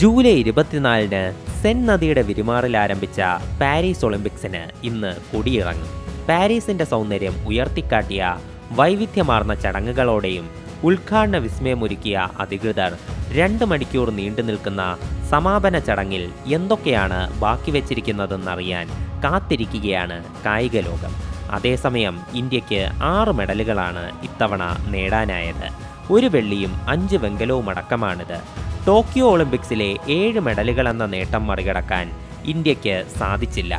July ഇരുപത്തിനാലിന് സെൻ നദിയുടെ വിരുമാറിൽ ആരംഭിച്ച പാരീസ് ഒളിമ്പിക്സിന് ഇന്ന് കൊടിയിറങ്ങും. പാരീസിന്റെ സൗന്ദര്യം ഉയർത്തിക്കാട്ടിയ വൈവിധ്യമാർന്ന ചടങ്ങുകളോടെയും ഉദ്ഘാടന വിസ്മയമൊരുക്കിയ അധികൃതർ രണ്ട് മണിക്കൂർ നീണ്ടു നിൽക്കുന്ന സമാപന ചടങ്ങിൽ എന്തൊക്കെയാണ് ബാക്കി വച്ചിരിക്കുന്നതെന്നറിയാൻ കാത്തിരിക്കുകയാണ് കായിക ലോകം അതേസമയം ഇന്ത്യയ്ക്ക് ആറ് മെഡലുകളാണ് ഇത്തവണ നേടാനായത്. ഒരു വെള്ളിയും അഞ്ച് വെങ്കലവും അടക്കമാണിത് ടോക്കിയോ ഒളിമ്പിക്സിലെ ഏഴ് മെഡലുകൾ എന്ന നേട്ടം മറികടക്കാൻ ഇന്ത്യയ്ക്ക് സാധിച്ചില്ല.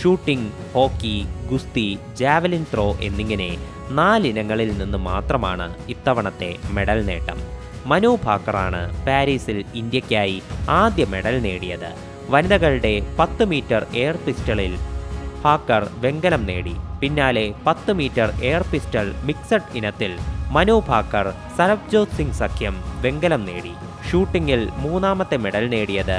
ഷൂട്ടിംഗ് ഹോക്കി ഗുസ്തി ജാവലിൻ ത്രോ എന്നിങ്ങനെ നാലിനങ്ങളിൽ നിന്ന് മാത്രമാണ് ഇത്തവണത്തെ മെഡൽ നേട്ടം. മനു ഭാക്കറാണ് പാരീസിൽ ഇന്ത്യക്കായി ആദ്യ മെഡൽ നേടിയത്. വനിതകളുടെ പത്ത് മീറ്റർ എയർ പിസ്റ്റളിൽ ഭാക്കർ വെങ്കലം നേടി. പിന്നാലെ പത്ത് മീറ്റർ എയർ പിസ്റ്റൾ മിക്സഡ് ഇനത്തിൽ മനു ഭാക്കർ സരബ്ജോത് സിംഗ് സഖ്യം വെങ്കലം നേടി. ഷൂട്ടിംഗിൽ മൂന്നാമത്തെ മെഡൽ നേടിയത്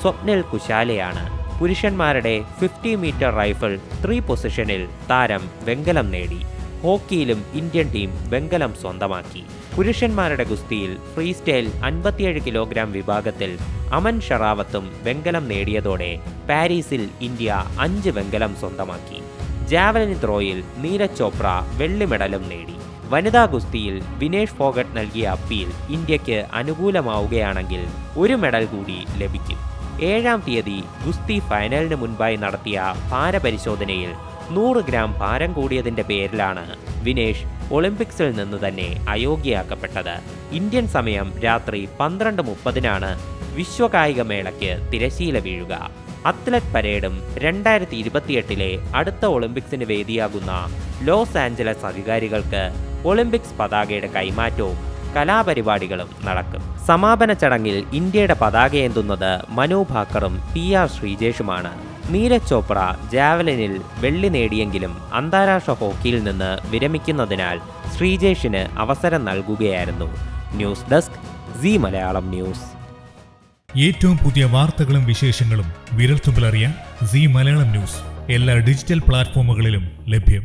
സ്വപ്നിൽ കുശാലയാണ്. പുരുഷന്മാരുടെ ഫിഫ്റ്റി മീറ്റർ റൈഫിൾ ത്രീ പൊസിഷനിൽ താരം വെങ്കലം നേടി. ഹോക്കിയിലും ഇന്ത്യൻ ടീം വെങ്കലം സ്വന്തമാക്കി. പുരുഷന്മാരുടെ ഗുസ്തിയിൽ ഫ്രീ സ്റ്റൈൽ അൻപത്തിയേഴ് കിലോഗ്രാം വിഭാഗത്തിൽ അമൻ ഷറാവത്തും വെങ്കലം നേടിയതോടെ പാരീസിൽ ഇന്ത്യ അഞ്ച് വെങ്കലം സ്വന്തമാക്കി. ജാവലിൻ ത്രോയിൽ നീരജ് ചോപ്ര വെള്ളി മെഡലും നേടി. വനിതാ ഗുസ്തിയിൽ വിനേഷ് ഫോഗട്ട് നൽകിയ അപ്പീൽ ഇന്ത്യയ്ക്ക് അനുകൂലമാവുകയാണെങ്കിൽ ഒരു മെഡൽ കൂടി ലഭിക്കും. ഏഴാം തീയതി ഗുസ്തി ഫൈനലിന് മുൻപായി നടത്തിയ ഭാരപരിശോധനയിൽ നൂറ് ഗ്രാം ഭാരം കൂടിയതിന്റെ പേരിലാണ് വിനേഷ് ഒളിമ്പിക്സിൽ നിന്ന് തന്നെ അയോഗ്യയാക്കപ്പെട്ടത്. ഇന്ത്യൻ സമയം രാത്രി പന്ത്രണ്ട് മുപ്പതിനാണ് വിശ്വകായിക മേളയ്ക്ക് തിരശീല വീഴുക. അത്ലറ്റ് പരേഡും രണ്ടായിരത്തി ഇരുപത്തിയെട്ടിലെ അടുത്ത ഒളിമ്പിക്സിന് വേദിയാകുന്ന ലോസ് ആഞ്ചലസ് അധികാരികൾക്ക് ഒളിമ്പിക്സ് പതാകയുടെ കൈമാറ്റവും കലാപരിപാടികളും നടക്കും. സമാപന ചടങ്ങിൽ ഇന്ത്യയുടെ പതാകയേന്തുന്നത് മനു ഭാക്കറും പി ആർ ശ്രീജേഷുമാണ്. നീരജ് ചോപ്ര ജാവലിനിൽ വെള്ളി നേടിയെങ്കിലും അന്താരാഷ്ട്ര ഹോക്കിയിൽ നിന്ന് വിരമിക്കുന്നതിനാൽ ശ്രീജേഷിന് അവസരം നൽകുകയായിരുന്നു. News desk C Malayalam news. ഏറ്റവും പുതിയ വാർത്തകളും വിശേഷങ്ങളും വിരൽത്തുമ്പിലറിയാൻ സി മലയാളം ന്യൂസ് എല്ലാ ഡിജിറ്റൽ പ്ലാറ്റ്ഫോമുകളിലും ലഭ്യം.